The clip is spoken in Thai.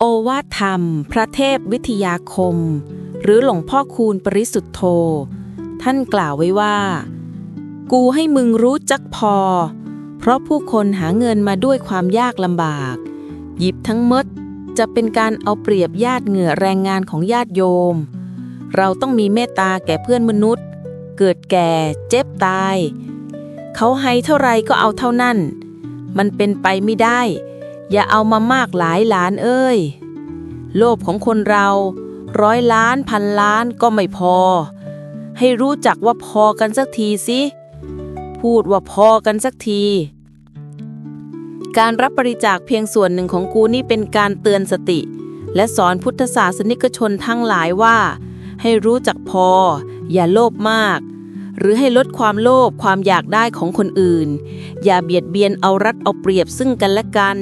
โอวาทธรรม พระเทพวิทยาคม หรือหลวงพ่อคูณปริสุทธโธ ท่านกล่าวไว้ว่า กูให้มึงรู้จักพอ เพราะผู้คนหาเงินมาด้วยความยากลำบาก หยิบทั้งมดจะเป็นการเอาเปรียบญาติเหงื่อแรงงานของญาติโยม เราต้องมีเมตตาแก่เพื่อนมนุษย์ เกิดแก่เจ็บตาย เขาให้เท่าไรก็เอาเท่านั้น มันเป็นไปไม่ได้ อย่าเอามามากหลายหลานเอ้ย โลภของคนเราร้อยล้านพันล้านก็ไม่พอ ให้รู้จักว่าพอกันสักทีสิพูดว่าพอกันสักที การรับบริจาคเพียงส่วนหนึ่งของกูนี่เป็นการเตือนสติ และสอนพุทธศาสนิกชนทั้งหลายว่า ให้รู้จักพอ อย่าโลภมาก หรือให้ลดความโลภความอยากได้ของคนอื่น อย่าเบียดเบียนเอารัดเอาเปรียบซึ่งกันและกัน